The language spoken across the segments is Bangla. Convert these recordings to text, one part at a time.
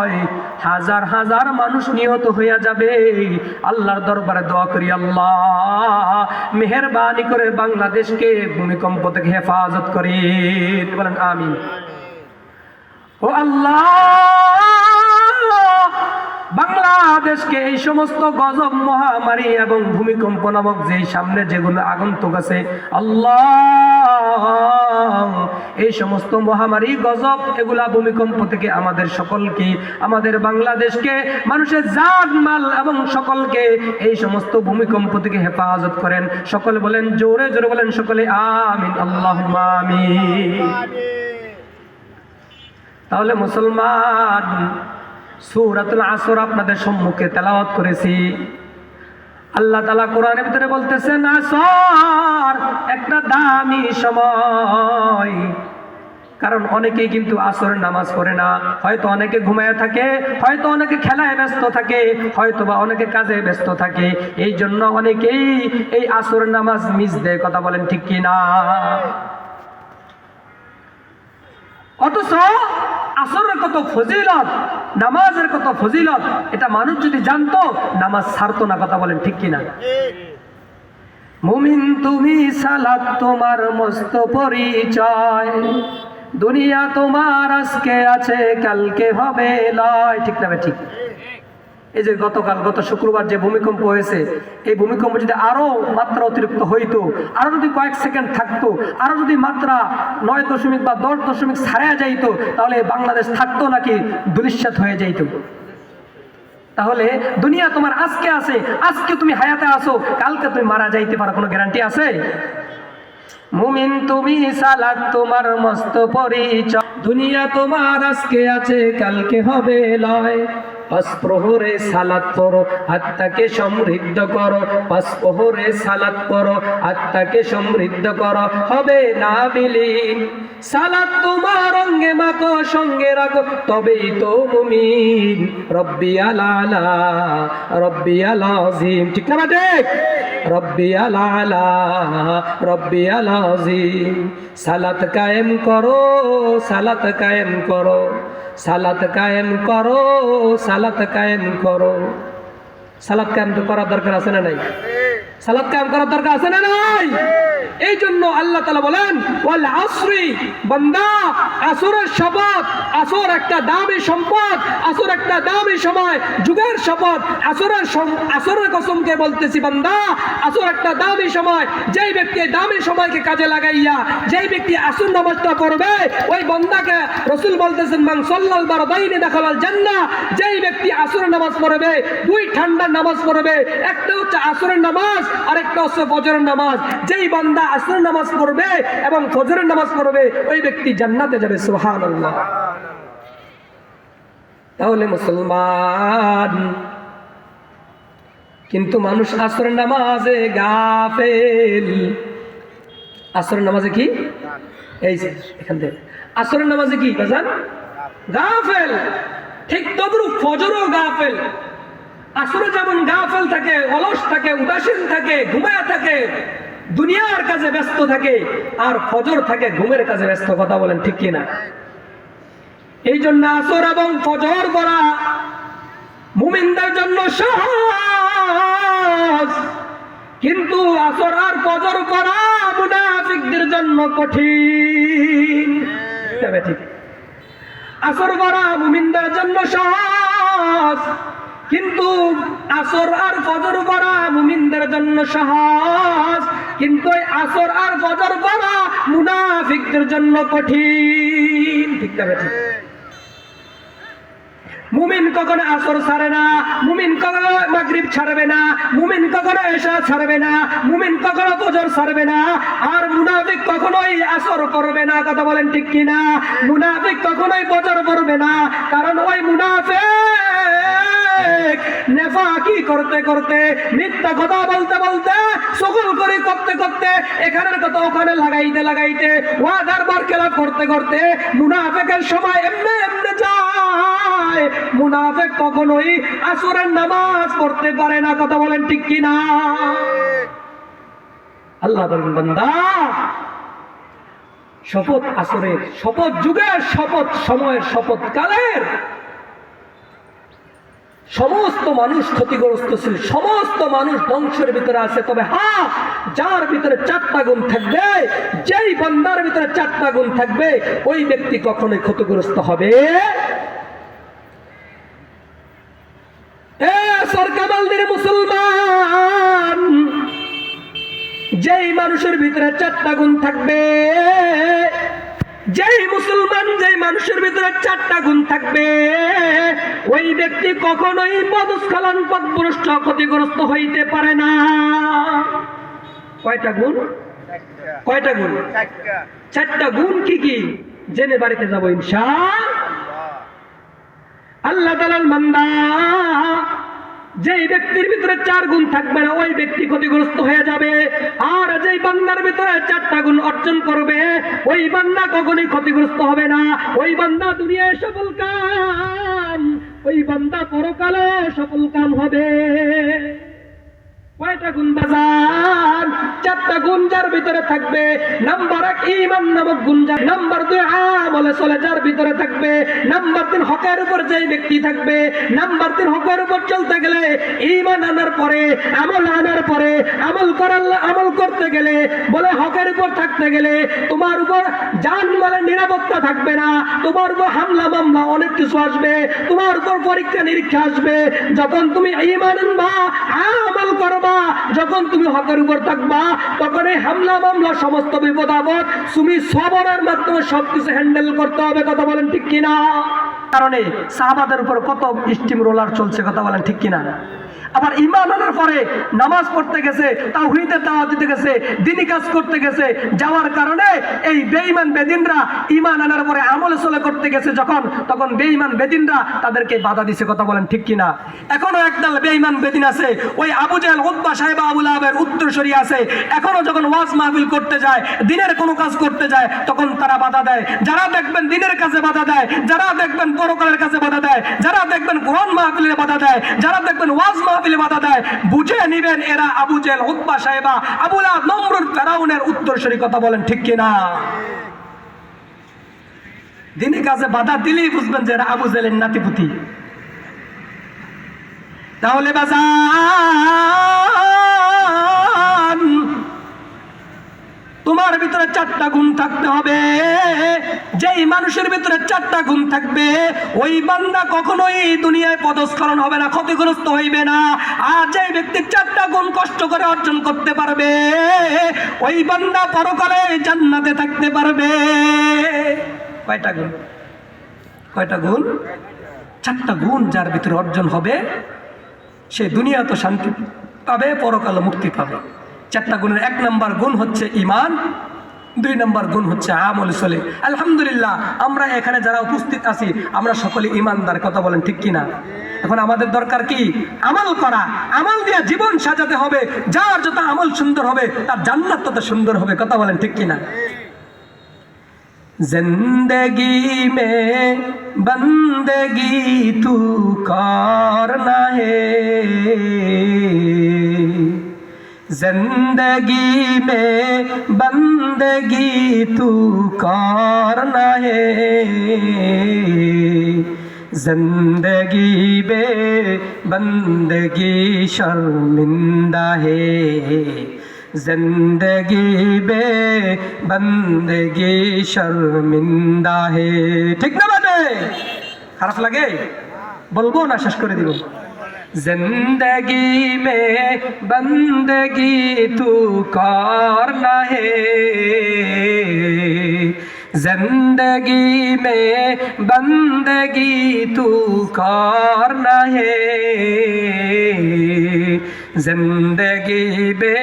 নয় হাজার হাজার মানুষ নিহত হইয়া যাবে। আল্লাহর দরবারে দোয়া করি, আল্লাহ, মেহরবানি করে বাংলাদেশকে ভূমিকম্প থেকে হেফাজত করেন বলেন আমি ও আল্লাহ! বাংলাদেশকে এই সমস্ত গজব মহামারী এবং ভূমিকম্প নামক যেই সামনে যেগুলো আগন্তুক আছে আল্লাহ! এই সমস্ত মহামারী গজব এগুলা ভূমিকম্প থেকে আমাদের সকলকে আমাদের বাংলাদেশকে মানুষের জান মাল এবং সকলকে এই সমস্ত ভূমিকম্প থেকে হেফাজত করেন। সকল বলেন জোরে জোরে বলেন সকলে আমিন আল্লাহ আমিন। তাহলে মুসলমান সূরাতুল আসর আপনাদের সম্মুখে তেলাওয়াত করেছি। আল্লাহ তালা কোরআনের ভিতরে বলতেছেন, আসর একটা দামি সময়। কারণ অনেকেই কিন্তু আসরের নামাজ পড়ে না। হয়তো অনেকে ঘুমায় থাকে, হয়তো অনেকে খেলায় ব্যস্ত থাকে হয়তো বা অনেকে কাজে ব্যস্ত থাকে। এই জন্য অনেকেই এই আসরের নামাজ মিস দেয়, কথা বলেন ঠিক কি না অথচ আসরের কত ফজিলত, নামাজের কত ফজিলত, এটা মানুষ যদি জানতো, নামাজ ছাড়তো না কথা বলেন ঠিক কিনা? মুমিন তুমি সালাত তোমার মস্ত পরিচয়, দুনিয়া তোমার আজকে আছে, কালকে হবে লয়, ঠিক না ঠিক? এই যে গতকাল, গত শুক্রবার যে ভূমিকম্প হয়েছে, এই ভূমিকম্প যদি আরও মাত্রা অতিরিক্ত হইতো, আরও যদি কয়েক সেকেন্ড থাকতো, আরও যদি মাত্রা নয় দশমিক বা দশ দশমিক ছাড়া যাইতো, তাহলে বাংলাদেশ থাকতো নাকি দুলিশ্বাত হয়ে যাইতো? তাহলে দুনিয়া তোমার আজকে আছে, আজকে তুমি হায়াতে আসো কালকে তুমি মারা যাইতে পারো, কোনো গ্যারান্টি আছে? মুমিন তুমি সালাত তোমার মস্ত পরিচয়। দুনিয়া তোমার আজকে আছে, কালকে হবে লয়। পাঁচ প্রহরে সালাত পড়ো, আত্মাকে সমৃদ্ধ করো। পাঁচ প্রহরে সালাত করো আত্মাকে সমৃদ্ধ করো। হবে না বিলীন। সালাত তোমার অঙ্গে মাখো, সঙ্গে রাখো, তবেই তো মুমিন। রব্বি আলালা, রব্বি আলাজিম ঠিক না ঠিক রব্বি আলালা, রব্বি আলাজিম সালাত কায়েম করো, সালাত কায়েম করো। সালাত কায়েম করো, সালাত কায়েম করো। সালাত কায়েম তো করার দরকার আছে না নাই? সালাত কায়েম করার দরকার আছে না নাই? এই জন্য আল্লাহ তালা বলেন, ওয়াল আসরি বান্দা, আসরের শপথ, আসর একটা দামি সম্পদ, আসর একটা দামি সময়, যুগের শপথ, আসরের আসরের কসমকে বলতেছি বান্দা, আসর একটা দামি সময়, যেই ব্যক্তি দামি সময়কে কাজে লাগাইয়া, যেই ব্যক্তি আসর নামাজটা পড়বে, ওই বন্দাকে রসুল বলতেছেন, মান সল্লাল বারদাইনি দেখালাল জান্নাহ যেই ব্যক্তি আসরের নামাজ পড়বে, দুই ঠান্ডার নামাজ পড়বে, একটা হচ্ছে আসরের নামাজ আর একটা হচ্ছে ফজরের নামাজ। যেই বান্দা আসরের নামাজ পড়বে এবং ফজরের নামাজ পড়বে, ওই ব্যক্তি জান্নাতে যাবে, সুবহানাল্লাহ। তাহলে মুসলমান, কিন্তু মানুষ আসরের নামাজে গাফেল। আসরের নামাজে কি? এই এখান থেকে। আসরের নামাজে কি, বাজান? গাফেল। ঠিক তদ্রুপ ফজরও গাফেল। আসরে যেমন গাফেল থাকে, অলস থাকে, উদাসীন থাকে, ঘুমায় থাকে দুনিয়ার কাজে ব্যস্ত থাকে আর ফজর থাকে, ঘুমের কাজে ব্যস্ত, কথা বলেন ঠিক কিনা? এই জন্য আসর এবং ফজর করা মুমিনদের জন্য সহজ। কিন্তু আসর আর ফজর করা মুনাফিকদের জন্য কঠিন। ঠিক আসর করা মুমিনদের জন্য সহজ। কিন্তু আসর আর ফজর করা মুমিনদের জন্য সহজ। কিন্তু আসর আর ফজর করা মুনাফিকদের জন্য কঠিন। ঠিক তবে ঠিক মুমিন কখনো আসর ছাড়ে না, মুমিন কখনো মাগরিব ছাড়বে না, মুমিন কখনো এশা ছাড়বে না, মুমিন কখনো ফজর ছাড়বে না। আর মুনাফিক কখনোই আসর করবে না, কথা বলেন ঠিক কি না মুনাফিক কখনোই ফজর করবে না, কারণ ওই মুনাফিক করতে করতে, মিথ্যা কথা বলতে বলতে সকল করে করতে করতে, এখানের কথা ওখানে লাগাইতে লাগাইতে, ওয়াদার করতে করতে, মুনাফেকের সময় এমনি এমনি যায়। মুনাফেক কখনোই আসরের নামাজ পারে না, কথা বলেন ঠিক আল্লাহ শপথ আসরের, শপথ যুগের, শপথ সময়ের, শপথ কালের সমস্ত মানুষ ক্ষতিগ্রস্ত ছিল, সমস্ত মানুষ ধ্বংসের ভিতরে আছে। তবে হ্যাঁ যার ভিতরে চারটা গুণ থাকবে, যেই বান্দার ভিতরে চারটা গুণ থাকবে, ওই ব্যক্তি কখনোই ক্ষতিগ্রস্ত হবে। মুসলমান, যেই মানুষের ভিতরে চারটা গুণ থাকবে যেই মুসলমান, যেই মানুষের ভিতরে চারটা গুণ থাকবে, ওই ব্যক্তি কখনোই পদস্খলন পদভ্রষ্ট ক্ষতিগ্রস্ত হইতে পারে না। কয়টা গুণ? কয়টা গুণ? চারটা গুণ কি কি? জেনে বাড়িতে যাব ইনশা আল্লাহ। তালার মান্দা যেই ব্যক্তির ভিতরে চার গুণ থাকবে না, ওই ব্যক্তি ক্ষতিগ্রস্ত হয়ে যাবে। আর যেই বান্দার ভিতরে চারটা গুণ অর্জন করবে, ওই বান্দা কখনই ক্ষতিগ্রস্ত হবে না। ওই বান্দা দুনিয়ায় সফল কাম, ওই বান্দা পরকালে সফল কাম হবে। কয়টা গুণ বাজার চারটা গুণ যার ভিতরে থাকবে, নাম্বার এক ইমান নামক গুণ যার। নাম্বার দুই চলে যার ভিতরে থাকবে, নাম্বার তিন হকের উপর যেই ব্যক্তি থাকবে, নাম্বার তিন হকের উপর চলতে গেলে ইমান আনার পরে, আমল আনার পরে, আমল করার আমল করতে গেলে, বলে হকের উপর থাকতে গেলে তোমার উপর মানে নিরাপত্তা থাকবে না, তোমার উপর হামলা, মামলা অনেক কিছু আসবে, তোমার উপর পরীক্ষা নিরীক্ষা আসবে। যখন তুমি ইমান আমল করবা যখন তুমি হকের উপর থাকবা, তখন এই হামলা মামলা সমস্ত বিপদ আপদ, তুমি সবরের মাধ্যমে সবকিছু হ্যান্ডেল করতে হবে, কথা বলেন ঠিক কিনা? কারণে সাহাবাদের উপর কত স্টিম রোলার চলছে কথা বলেন ঠিক কিনা? আবার ইমান আনার পরে নামাজ পড়তে গেছে হুইতে দাওয়া দিতে গেছে দিনী কাজ করতে গেছে, যাওয়ার কারণে এই বেঈমান বেদিনরা ইমান আনার পরে আমলে চলে করতে গেছে যখন, তখন বেঈমান বেদিনরা তাদেরকে বাধা দিছে কথা বলেন ঠিক কিনা? এখনও একদল বেঈমান বেদিন আছে, ওই আবু জাহেল উদ্বা সাহেব আবুল আবের উত্তরসূরি আছে। এখনও যখন ওয়াজ মাহফিল করতে যায়, দিনের কোনো কাজ করতে যায়, তখন তারা বাধা দেয়। যারা দেখবেন দিনের কাজে বাধা দেয়, যারা দেখবেন পরকালের কাছে বাধা দেয়, যারা দেখবেন কোরআন মাহফিলে বাধা দেয়, যারা দেখবেন ওয়াজ মাহফিলে বাধা দেয়, বুঝে নিবেন এরা আবু জেল উদ্বা সাহেবা আবুল আব নমরুল ফেরাউনের উত্তরসূরি কথা বলেন, ঠিক কিনা? দিনের কাজে বাধা দিলেই বুঝবেন যে এরা আবু জেলের নাতিপুতি। তাহলে বাজান তোমার ভিতরে চারটা গুণ থাকতে হবে। যেই মানুষের ভিতরে চারটা গুণ থাকবে, ওই বান্দা কখনোই দুনিয়ায় পদস্খলন হবে না, ক্ষতিগ্রস্ত হইবে না। আর যে ব্যক্তি চারটা গুণ কষ্ট করে অর্জন করতে পারবে, ওই বান্দা পরকালে জান্নাতে থাকতে পারবে। কয়টা গুণ? কয়টা গুণ? চারটা গুণ যার ভিতরে অর্জন হবে, সে দুনিয়া তো শান্তি পাবে পরকাল মুক্তি পাবে। চারটা গুণের এক নম্বর গুণ হচ্ছে ইমান দুই নম্বর গুণ হচ্ছে আমল চলে আলহামদুলিল্লাহ আমরা এখানে যারা উপস্থিত আছি আমরা সকলে ইমানদার কথা বলেন ঠিক কিনা এখন আমাদের দরকার কি আমল করা আমল দিয়ে জীবন সাজাতে হবে যার যত আমল সুন্দর হবে তার জান্নাত তত সুন্দর হবে কথা বলেন ঠিক কিনা जिंदगी में बंदगी तू करना है जिंदगी में बंदगी तू करना है जिंदगी में बंदगी शर्मिंदा है जिंदगी बे बंदगी शर्मिंदा है ঠিক না বাদে খারাপ লাগে বলবো না শেষ করে দিব زندگی میں بندگی تو کار نہ ہے۔ زندگی میں بندگی تو کار نہ ہے۔ زندگی بے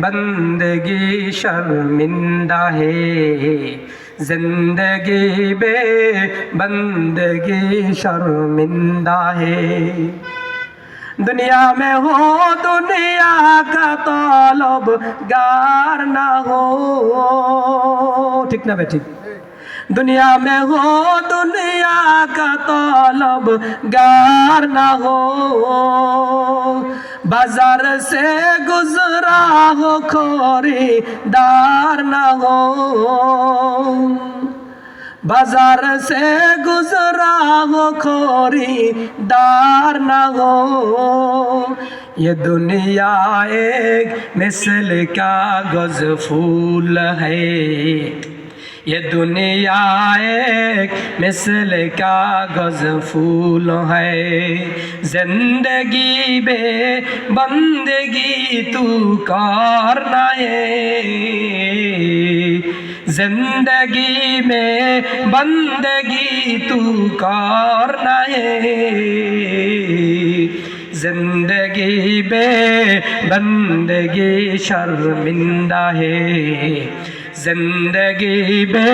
بندگی شرمندہ ہے۔ زندگی بے بندگی شرمندہ ہے۔ دنیا میں ہو، دنیا کا طالب گار نہ ہو۔ ٹھیک نہ بیٹھی دنیا میں ہو، دنیا کا طالب گار نہ ہو۔ بازار سے گزرا ہو، کھوری دار نہ ہو۔ بازار سے گزرا وہ کھوری دار نہ ہو۔ یہ دنیا ایک مثل کا گز پھول ہے۔ یہ دنیا ایک مثل کا گز پھول ہے۔ زندگی بے بندگی تو کار نہ ہے۔ जिंदगी में बंदगी तू करना है जिंदगी बे बंदगी शर्मिंदा है जिंदगी बे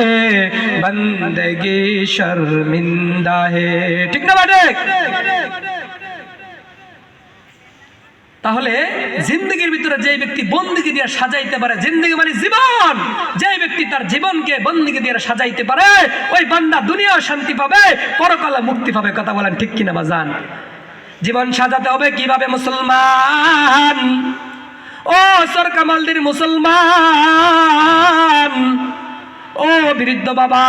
बंदगी शर्मिंदा है ठीक না বাটে তাহলে জিন্দগির ভিতরে যে ব্যক্তি বন্দিকে দিয়ে সাজাইতে পারে জিন্দগি মানে জীবন যে ব্যক্তি তার জীবনকে বন্দিকে দিয়ে সাজাইতে পারে, ওই বান্দা দুনিয়া শান্তি পাবে পরকালে মুক্তি পাবে, কথা বলেন ঠিক কিনা বাজান জীবন সাজাতে হবে কীভাবে মুসলমান? ও সরকামালদের মুসলমান ও বৃদ্ধ বাবা,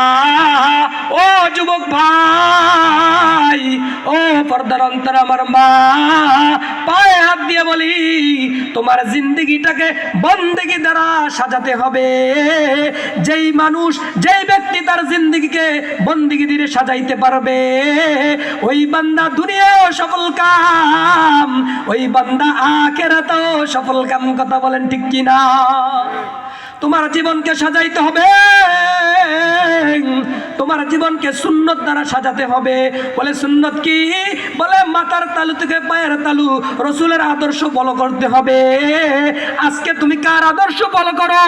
ও যুবক ভাই, ও পর্দার অন্তর আমার মা, পায়ে হাত দিয়ে বলি, তোমার জিন্দগিটাকে বন্দেগি দ্বারা সাজাতে হবে। যেই মানুষ, যেই ব্যক্তি তার জিন্দগিকে বন্দিগি দিয়ে সাজাইতে পারবে, ওই বান্দা দুনিয়াও সফল কাম, ওই বান্দা আখেরাতেও সফল কাম, কথা বলেন ঠিক কিনা? তোমার জীবনকে সাজাইতে হবে। তোমার জীবনকে সুন্নত দ্বারা সাজাতে হবে। বলে সুন্নত কি? বলে মাথার তালু থেকে পায়ের তালু রসুলের আদর্শ ফলো করতে হবে। আজকে তুমি কার আদর্শ ফলো করো?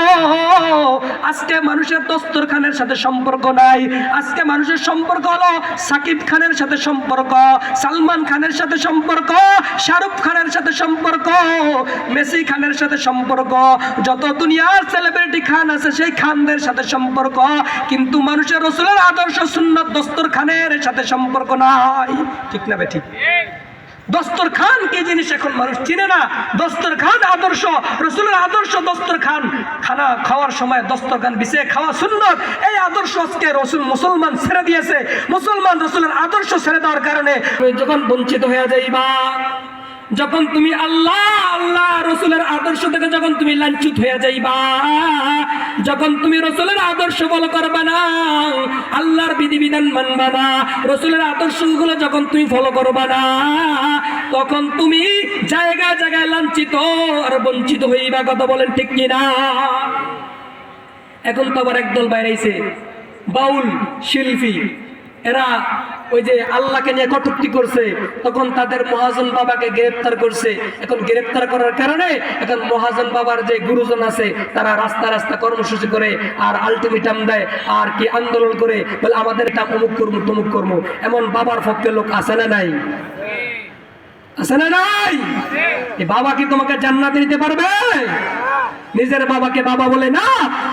আজকে মানুষের দস্তর খানের সাথে সম্পর্ক নাই। আজকে মানুষের সম্পর্ক হলো সাকিব খানের সাথে সম্পর্ক, সালমান খানের সাথে সম্পর্ক, শাহরুখ খানের সাথে সম্পর্ক, মেসি খানের সাথে সম্পর্ক। যত দুনিয়ার সেলিব্রিটি খান আছে, সেই খানদের সাথে সম্পর্ক। কিন্তু মানুষের রসুলের আদর্শ সুন্নত দস্তর খানের সাথে সম্পর্ক নাই। ঠিক না বে ঠিক? দস্তর খান কি জিনিস এখন মানুষ চিনে না? দস্তর খান আদর্শ, রসুলের আদর্শ দস্তর খান খানা খাওয়ার সময় দস্তর খান বিছে খাওয়া সুন্নত। এই আদর্শ আজকে রসুল মুসলমান ছেড়ে দিয়েছে। মুসলমান রসুলের আদর্শ ছেড়ে দেওয়ার কারণে যখন বঞ্চিত হয়ে যাইবা যখন তুমি আল্লাহ আল্লাহ, রসুলের আদর্শ থেকে যখন তুমি লাঞ্ছিত হয়ে যাইবা, যখন তুমি রসুলের আদর্শ ফলো করবা না, আল্লাহর বিধিবিধান মানবা না, রসুলের আদর্শগুলো যখন তুমি ফলো করবা না, তখন তুমি জায়গায় জায়গায় লাঞ্ছিত আর বঞ্চিত হইবা, কথা বলেন ঠিক কিনা? এখন তো আবার একদল বাইরেছে বাউল, শিল্পী এরা ওই যে আল্লাহকে নিয়ে কটুক্তি করছে, তখন তাদের মহাজন বাবাকে গ্রেপ্তার করছে। এখন গ্রেপ্তার করার কারণে এখন মহাজন বাবার যে গুরুজন আছে, তারা রাস্তা রাস্তা কর্মসূচি করে আর আলটিমেটাম দেয়, আর কি আন্দোলন করে, বলে আমাদের এটা অমুক কর্ম, তমুক কর্ম। এমন বাবার পক্ষে লোক আছে না নাই? আছে না নাই? বাবা কি তোমাকে জান্নাতে দিতে পারবে? নিজের বাবাকে বাবা বলে না,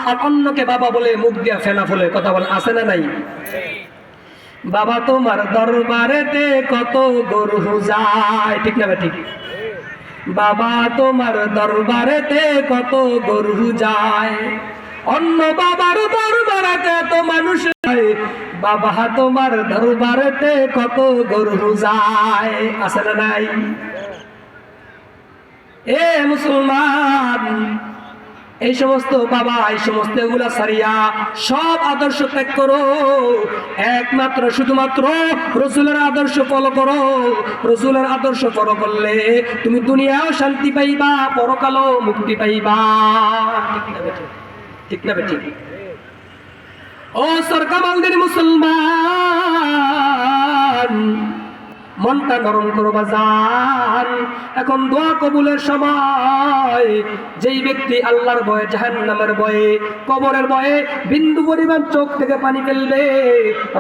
আর অন্যকে বাবা বলে মুখ দিয়া ফেনা ফলে, কথা বলে, আছে না নাই? বাবা তোমার দরবারেতে কত গরু যায়। ঠিক না ঠিক? বাবা তোমার দরবারেতে কত গরু যায়। অন্য বাবার দরবারেতে তো মানুষ। বাবা তোমার দরবারেতে কত গরু যায়। না নাই? এ মুসলমান এই সমস্ত বাবা, এই সমস্ত এগুলা সারিয়া সব আদর্শ ত্যাগ করো। একমাত্র, শুধুমাত্র রসুলের আদর্শ ফলো করো। রসুলের আদর্শ ফলো করলে তুমি দুনিয়াও শান্তি পাইবা, পরকালও মুক্তি পাইবা। ঠিক না বেঠিক? ও সরকামালদের মুসলমান মনটা নরম করো বাজান। এখন দোয়া কবুলের সময়, যেই ব্যক্তি আল্লাহর ভয়ে জাহান নামের ভয়ে, কবরের ভয়ে বিন্দু পরিমাণ চোখ থেকে পানি ফেলবে,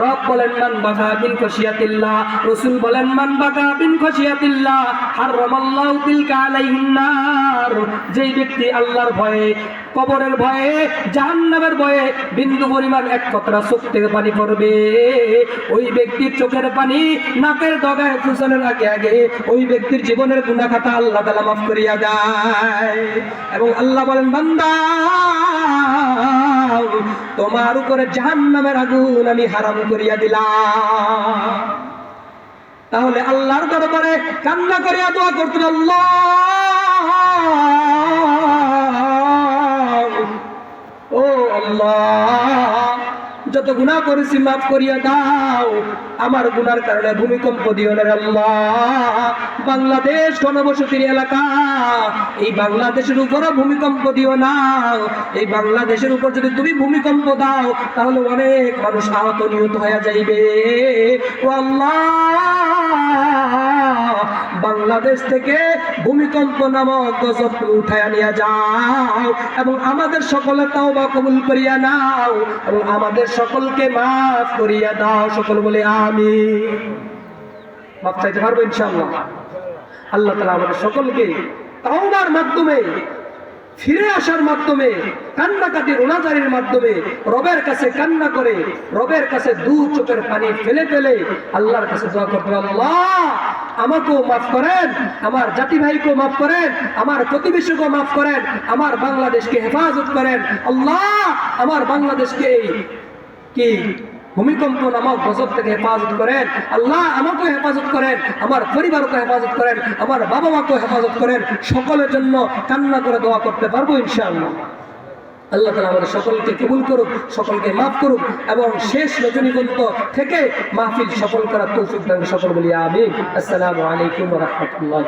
রব বলেন, মান বাগা বিন খসিয়াতিল্লাহ রসুল বলেন, মান বাগা বিন খসিয়াতিল্লাহ হারামাল্লাহু তিলকা আলাইহিন নার। যেই ব্যক্তি আল্লাহর ভয়ে, কবরের ভয়ে, জাহান্নামের ভয়ে বিন্দু পরিমাণ এক কতরা চোখ থেকে পানি পড়বে, ওই ব্যক্তির চোখের পানি নাকের ওই ব্যক্তির জীবনের আল্লাহ তালা করিয়া এবং আল্লাহ বলেন তোমার উপরে জাহান নামের আগুন আমি হারাম করিয়া দিলাম। তাহলে আল্লাহর দরবারে কান্না করিয়া দোয়া করতেন, আল্লাহ, ও আল্লাহ যত গুনাহ করেছি, মাফ করিয়া দাও। আমার গুনার কারণে ভূমিকম্প দিও না বাংলাদেশ ঘনবসতির এলাকা। এই বাংলাদেশের উপরও ভূমিকম্প দিও না। এই বাংলাদেশের উপর যদি তুমি ভূমিকম্প দাও, তাহলে অনেক মানুষ আহত নিহত হয়ে যাইবে। ও আল্লাহ। বাংলাদেশ থেকে ভূমিকম্প নামক গজব উঠায় নিয়ে যাও এবং আমাদের সকলে তাও বা কবুল করিয়া নাও এবং আমাদের সকলকে মাফ করিয়া দাও সকল বলে আমি মাফ চাইতে পারব ইনশাল্লাহ আল্লাহ তালা আমাদের সকলকে তাওবার মাধ্যমে ফিরে আসার মাধ্যমে কান্নাকাটি রোনাজারির মাধ্যমে রবের কাছে কান্না করে, রবের কাছে দু চোখের পানি ফেলে ফেলে আল্লাহর কাছে আমাকেও মাফ করেন, আমার জাতি ভাইকেও মাফ করেন, আমার প্রতিবেশীকেও মাফ করেন, আমার বাংলাদেশকে হেফাজত করেন। আল্লাহ, আমার বাংলাদেশকে কি ভূমিকম্প নামক গজব থেকে হেফাজত করেন, আল্লাহ আমাকেও হেফাজত করেন, আমার পরিবারকে হেফাজত করেন, আমার বাবা মাকেও হেফাজত করেন, সকলের জন্য কান্না করে দোয়া করতে পারব ইনশাআল্লাহ। আল্লাহ তালা আমাদের সকলকে কবুল করুক, সকলকে মাফ করুক, এবং শেষ রজনীগন্ত থেকে মাহফিল সফল করার তৌফিক দান সকল বলি, আমিন। আসসালামু আলাইকুম রহমতুল্লাহ